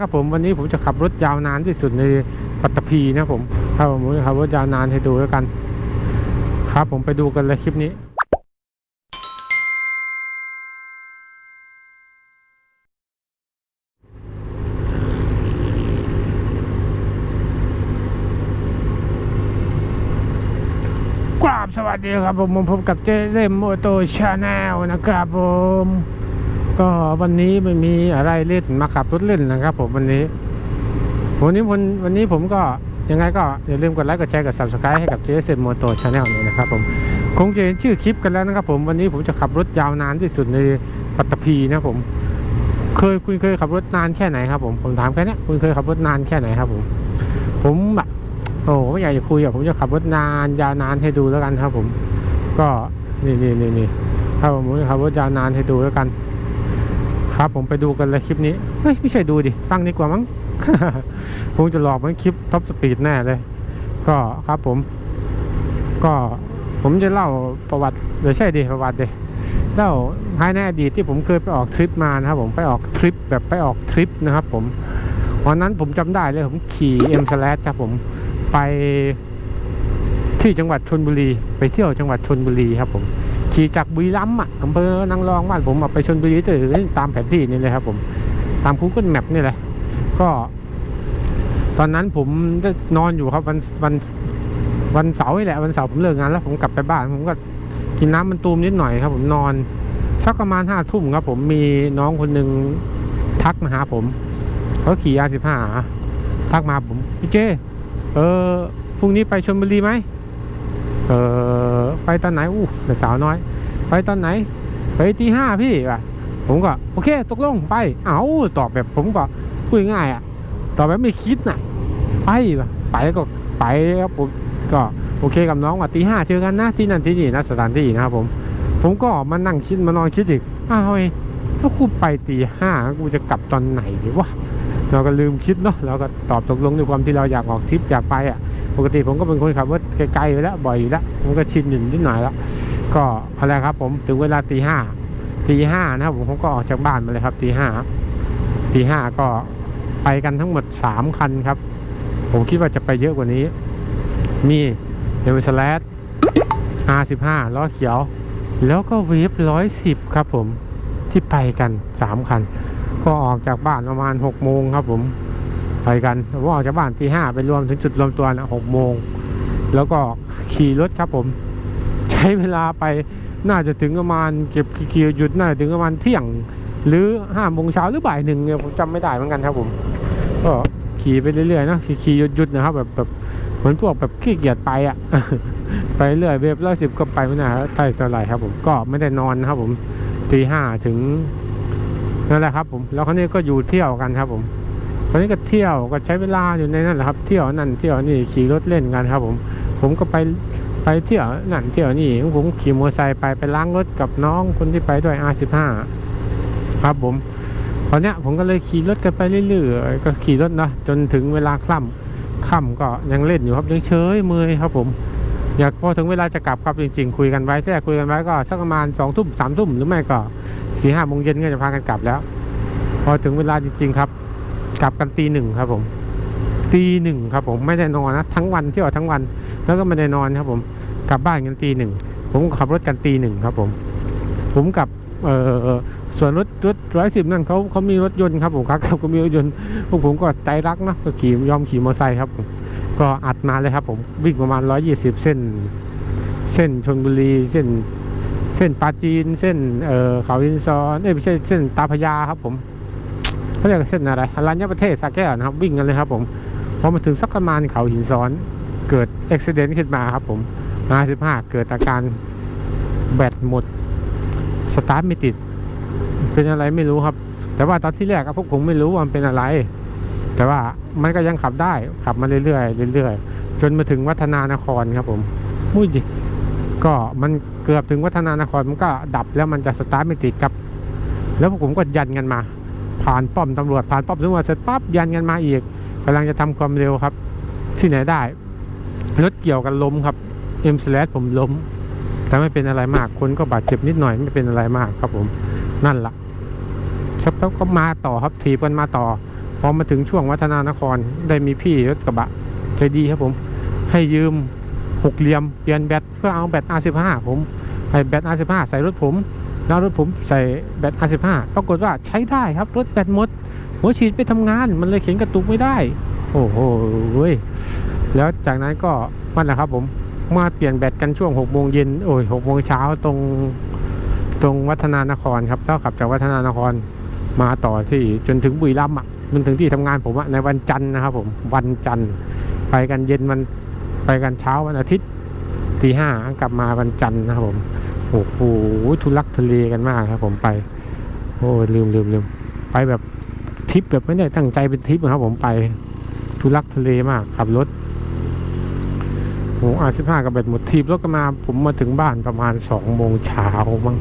ครับผมวันนี้ผมจะขับรถยาวนานที่สุดในปัตตภีนะผมครับผมขับรถยาวนานให้ดูแล้วกัน ครับผมไปดูกันเลยคลิปนี้ กราบสวัสดีครับผมผมพบกับเจเซมโมโตชาแนลนะครับผม ก็วันนี้ไม่มีอะไรเล่นมาขับรถเล่นนะครับ ผมวันนี้ วันนี้วันวันนี้ผมก็ยังไงก็อย่าลืมกดไลค์กดแชร์กด subscribe ให้กับ JSM Moto Channel เลยนะครับผมคงจะเห็นชื่อคลิปกันแล้วนะครับ ผมวันนี้ผมจะขับรถยาวนานที่สุดในปัตตภีนะผม เคยคุณเคยขับรถนานแค่ไหนครับผมผมถามแค่นี้คุณเคยขับรถนานแค่ไหนครับผม ผมแบบโอ้โหไม่อยากจะคุยอะผมจะขับรถนานยาวนานให้ดูแล้วกันครับ ผม ก็นี่นี่นี่นี่ครับผมผมจะขับรถยาวนานให้ดูแล้วกัน ครับผมไปดูกันเลยคลิปนี้เฮ้ยไม่ใช่ดูดิฟังดีกว่ามั้งผมจะหลอกเหมันคลิปท็อปสปีดแน่เลย ก็ครับผม ก็ผมจะเล่าประวัติหรือใช่ดิประวัติดิเล่าภายในอดีตที่ผมเคยไปออกทริปมานะครับ ผมไปออกทริปแบบไปออกทริปนะครับ ผมวันนั้นผมจำได้เลยผมขี่เอ็มสแลครับผมไปที่จังหวัดชนบุรี ไปเที่ยวจังหวัดชนบุรีครับผม ขี่จากบุรีรัมย์อะอำเภอนางรองบ้านผมไปชนบุรีตื่นตามแผนที่นี่เลยครับ ผมตาม Google Map นี่แหละก็ ตอนนั้นผมได้นอนอยู่ครับวันวันวันเสาร์นี่แหละวันเสาร์ผมเลิกงานแล้ว ผมกลับไปบ้าน ผมก็กินน้ำมันตูมนิดหน่อยครับ ผมนอนสักประมาณห้าทุ่มครับ ผมมีน้องคนหนึ่งทักมาหาผมเขาขี่ยาสิบห้าทักมาผมพี่เจ เออพรุ่งนี้ไปชลบุรีไหม เออไปตอนไหนอู้เด็กสาวน้อย ไปตอนไหน ไปตีห้าพี่ว่ะผมก็โอเคตกลงไป เอาตอบแบบผมก็พูดง่ายอะตอบแบบไม่คิดน่ะ ไปว่ะไปก็ไปครับผมก็โอเคกับน้องว่าตีห้าเจอกันนะที่นั่นที่นี่นะสถานที่นะครับผม ผมก็มานั่งคิดมานอนคิดอีกอ้าวเฮ้ยถ้ากูไปตีห้ากูจะกลับตอนไหนดีวะ เราก็ลืมคิดเนาะเราก็ตอบตกลงด้วยความที่เราอยากออกทริปอยากไปอะ ปกติผมก็เป็นคนขับรถไกลๆอยู่แล้วบ่อยอยู่แล้วผมก็ชินอยู่นิดหน่อยแล้วก็อะไรครับ ผมถึงเวลาตีห้าตีห้านะครับผมผมก็ออกจากบ้านมาเลยครับตีห้าตีห้าก็ไปกันทั้งหมดสามคันครับ ผมคิดว่าจะไปเยอะกว่านี้ มีเดวิสแลด R15 ล้อเขียว แล้วก็เวฟร้อยสิบครับผมที่ไปกันสามคัน ก็ออกจากบ้านประมาณหกโมงครับผมไปกันผมออกจากบ้านตีห้าไปรวมถึงจุดรวมตัวนะหกโมงแล้วก็ขี่รถครับผม ใช้เวลาไปน่าจะถึงประมาณเก็บขี่หยุดน่าจะถึงประมาณเที่ยง หรือห้าโมงเช้าหรือบ่ายหนึ่งเนี่ยผมจำไม่ได้เหมือนกันครับผมก็ขี่ไปเรื่อยๆนะขี่ขี่หยุดๆนะครับแบบแบบเหมือนพวกแบบขี้เกียจไปอะไปเรื่อยเว็บร้อยสิบก็ไปไม่นานไเท่าไหร่ครับผมก็ไม่ได้นอนนะครับผมตีห้าถึง นั่นแหละครับผมแล้วคราวนี้ก็อยู่เที่ยวกันครับผมตอนนี้ก็เที่ยวก็ใช้เวลาอยู่ในนั่นแหละครับเที่ยวนั่นเที่ยวนี่ขี่รถเล่นกันครับ ผม ผมก็ไปไปเที่ยวนั่นเที่ยวนี่ผมขี่มอเตอร์ไซค์ไปไปล้างรถกับน้องคนที่ไปด้วย R15 ครับผมตอนเนี้ผมก็เลยขี่รถกันไปเรื่อยๆก็ขี่รถนะจนถึงเวลาค่ำค่ำก็ยังเล่นอยู่ครับยังเฉยเมยครับผม อยากพอถึงเวลาจะกลับครับจริง ๆ คุยกันไว้แท้คุยกันไว้ก็สักประมาณสองทุ่มสามทุ่มหรือไม่ก็สี่ห้าโมงเย็นก็จะพากันกลับแล้ว พอถึงเวลาจริง ๆ ครับ กลับกันตีหนึ่งครับผมตีหนึ่งครับผมไม่ได้นอนนะทั้งวันเที่ยวทั้งวัน แล้วก็ไม่ได้นอนครับผมกลับบ้านกันตีหนึ่งผมขับรถกันตีหนึ่งครับผม ผมกับเออส่วนรถรถร้อยสิบนั่นเขาเขามีรถยนต์ครับผมครับเขาก็มีรถยนต์พวกผมก็ใจรักนะก็ขี่ยอมขี่มอเตอร์ไซค์ครับผม ก็อัดมาเลยครับผมวิ่งประมาณร้อยี่สิบเส้น เส้นชนบุรีเส้น เส้นปาจีน เส้นเอ่อเขาอินซอนเอ้ยไม่ใช่เส้นตาพยาครับผมเขาเรียกเส้นอะไรอรัญญประเทศสาแก้วนะครับ วิ่งกันเลยครับผมพอมาถึงสักประมาณเขาหินซ้อนเกิดอุบิเหตุขึ้นมาครับผม55เกิดอาการแบตหมด สตาร์ทไม่ติด เป็นอะไรไม่รู้ครับ แต่ว่าตอนที่แรกอะพวกผมไม่รู้ว่ามันเป็นอะไร แต่ว่ามันก็ยังขับได้ขับมาเรื่อยๆเรื่อยๆจนมาถึงวัฒนานครครับผมมุ้ยก็มันเกือบถึงวัฒนานครมันก็ดับแล้วมันจะสตาร์ทไม่ติดครับ แล้วพวกผมก็ยันกันมา ผ่านป้อมตำรวจผ่านป้อมตำรวจเสร็จปั๊บยันกันมาอีกกำลังจะทำความเร็วครับ ที่ไหนได้รถเกี่ยวกันล้มครับเอ็มสแลผมล้ม แต่ไม่เป็นอะไรมากคนก็บาดเจ็บนิดหน่อยไม่เป็นอะไรมากครับผมนั่นละสักพักก็มาต่อครับถีบกันมาต่อ พอมาถึงช่วงวัฒนานครได้มีพี่รถกระบะใจดีครับผม ให้ยืมหกเหลี่ยมเปลี่ยนแบตเพื่อเอาแบต R15 ผมใส่แบต R15 ใส่รถผม แล้วรถผมใส่แบต R15 ปรากฏว่าใช้ได้ครับรถแบตหมด หัวฉีดไปทำงาน มันเลยเข็นกระตุกไม่ได้ โอ้โหเว้ยแล้วจากนั้นก็มันแหละครับผมมาเปลี่ยนแบตกันช่วง6โมงเย็นโอ้ย6โมงเช้าตรงตรงวัฒนานครครับแล้วขับจากวัฒนานครมาต่อที่จนถึงบุรีรัมย์อะ มันถึงที่ทำงานผมอะในวันจันทร์นะครับ ผมวันจันทร์ไปกันเย็นวันไปกันเช้าวันอาทิตย์ตีห้ากลับมาวันจันทร์นะครับผมโอ้โหทุลักทุเลกันมากครับ ผมไป โอ้ลืมลืมลืมไปแบบทริปแบบไม่ได้ตั้งใจเป็นทริปนะครับ ผมไปทุลักทุเลมากขับรถโอ้อาสิบห้ากับแบตหมดทีบรถก็มา ผมมาถึงบ้านประมาณสองโมงเช้ามั้ง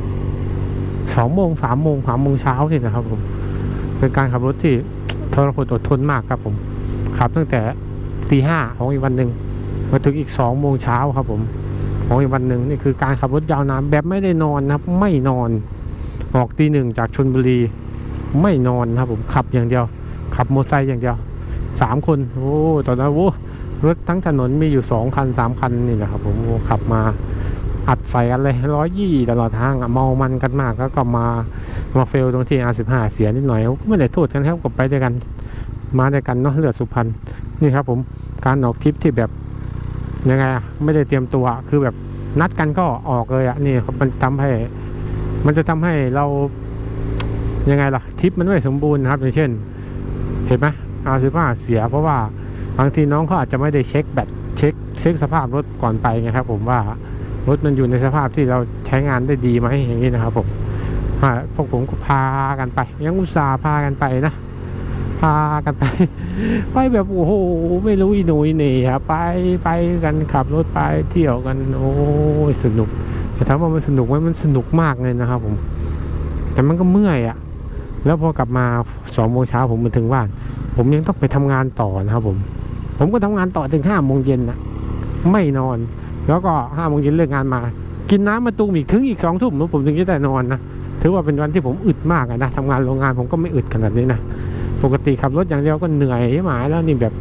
สองโมงสามโมงสามโมงเช้านี่นะครับ ผมเป็นการขับรถที่ ทรหดอดทนมากครับผมขับตั้งแต่ตีห้าของอีกวันหนึ่งมาถึงอีกสองโมงเช้าครับผมของอีกวันหนึ่งนี่คือการขับรถยาวนานแบบไม่ได้นอนนะครับ ไม่นอนออกตีหนึ่งจากชนบุรี ไม่นอนครับผมขับอย่างเดียว ขับมอเตอร์ไซค์อย่างเดียวสามคนโอ้ตอนนั้นโอ้รถทั้งถนนมีอยู่สองคันสามคันนี่แหละครับผมขับมา อัดใส่กันเลยร้อยยี่ตลอดทางอะเมามันกันมากแล้วก็มามาเฟลตรงที่ R15 เสียนิดหน่อยก็ไม่ได้โทษกันครับก็ไปด้วยกัน มาด้วยกันเนาะเลือดสุพรรณนี่ครับผมการออกทริปที่แบบยังไงอะไม่ได้เตรียมตัวคือแบบนัดกันก็ออกเลยอะนี่มันทำให้ มันจะทำให้เรายังไงล่ะทริปมันไม่สมบูรณ์นะครับอย่างเช่น เห็นไหมอาสิบห้าเสีย เพราะว่าบางทีน้องเขาอาจจะไม่ได้เช็คแบตเช็คเช็คสภาพรถก่อนไปไงครับ ผมว่า รถมันอยู่ในสภาพที่เราใช้งานได้ดีไหมอย่างนี้นะครับผมพวกผมก็พากันไป ยังอุตส่าห์พากันไปนะ พากันไป ไปแบบโอ้โหไม่รู้อีหนุ่ยเหนี่ครับไปไปกันขับรถไปเที่ยวกัน โอ้ยสนุกแต่ถามว่ามันสนุกไหมมันสนุกมากเลยนะครับผม แต่มันก็เมื่อยอะแล้วพอกลับมาสองโมงเช้าผมมาถึงบ้านผมยังต้องไปทำงานต่อนะครับผม ผมก็ทำงานต่อถึงห้าโมงเย็นนะไม่นอน แล้วก็ห้าโมงเย็นเลิกงานมา กินน้ำมาตูมอีกถึงอีกสองทุ่มผมถึงจะได้นอนนะถือว่าเป็นวันที่ผมอึดมากนะทำงานโรงงานผมก็ไม่อึดขนาดนี้นะปกติขับรถอย่างเดียวก็เหนื่อยหมายแล้วนี่แบบ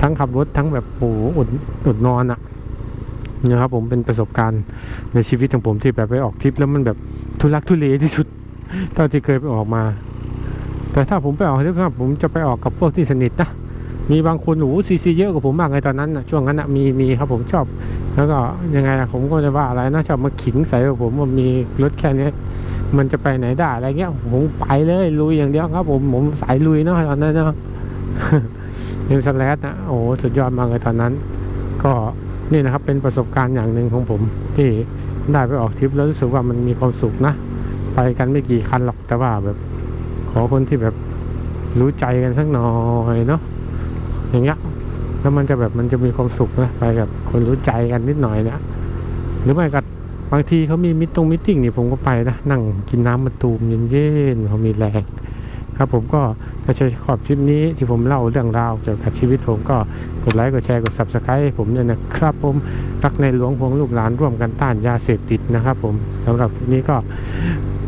ทั้งขับรถทั้งแบบโอ้อดอดนอนอะนะครับผมเป็นประสบการณ์ในชีวิตของผมที่แบบไปออกทริปแล้วมันแบบทุลักทุเลที่สุดเท่าที่เคยไปออกมา แต่ถ้าผมไปออกทริปครับผมจะไปออกกับพวกที่สนิทนะ มีบางคนโอ้ซีซีเยอะกว่าผมมากเลยตอนนั้นนะช่วงนั้นนะมีมีครับผมชอบ แล้วก็ยังไงอะผมก็จะว่าอะไรนะชอบมาขิงใส่ผมว่ามีรถแค่นี้มันจะไปไหนได้อะไรเงี้ยผมไปเลยลุยอย่างเดียวครับ ผมผมสายลุยเนาะตอนนั้นเนาะนิวสแลดนะโอ้โหสุดยอดมากเลยตอนนั้น ก็นี่นะครับเป็นประสบการณ์อย่างหนึ่งของผม ที่ได้ไปออกทริปแล้วรู้สึกว่ามันมีความสุขนะ ไปกันไม่กี่คันหรอกแต่ว่าแบบ ขอคนที่แบบรู้ใจกันสักหน่อยเนาะ อย่างเงี้ยแล้วมันจะแบบมันจะมีความสุขนะไปกับคนรู้ใจกันนิดหน่อยเนี่ยหรือไม่ก็บางทีเขามีมิตตรงมิทติ้งนี่ผมก็ไปนะนั่งกินน้ำมะตูมเย็นๆเขามีแรงครับผมก็ถ้าชอบขอบคลิปนี้ที่ผมเล่าเรื่องราวเกี่ยวกับชีวิตผมก็กดไลค์กดแชร์กด subscribe ให้ผมด้วยนะครับผมรักในหลวงพวงลูกหลานร่วมกันต้านยาเสพติดนะครับผมสำหรับคลิปนี้ก็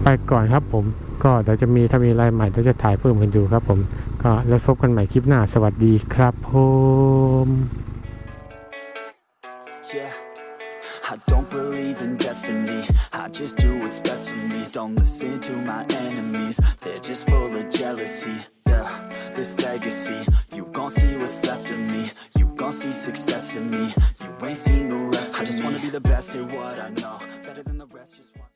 ไปก่อนครับผมก็เดี๋ยวจะมีถ้ามีอะไรใหม่เดี๋ยวจะถ่ายเพิ่มกันดูครับผม ก็แล้วพบกันใหม่คลิปหน้าสวัสดีครับผม Yeah, I don't believe in destiny. I just do what's best for me. Don't listen to my enemies, they're just full of jealousy. Yeah, this legacy, you gon' see what's left of me. You gon' see success in me. You ain't seen the rest. I just wanna be the best at what I know, better than the rest. Just watch.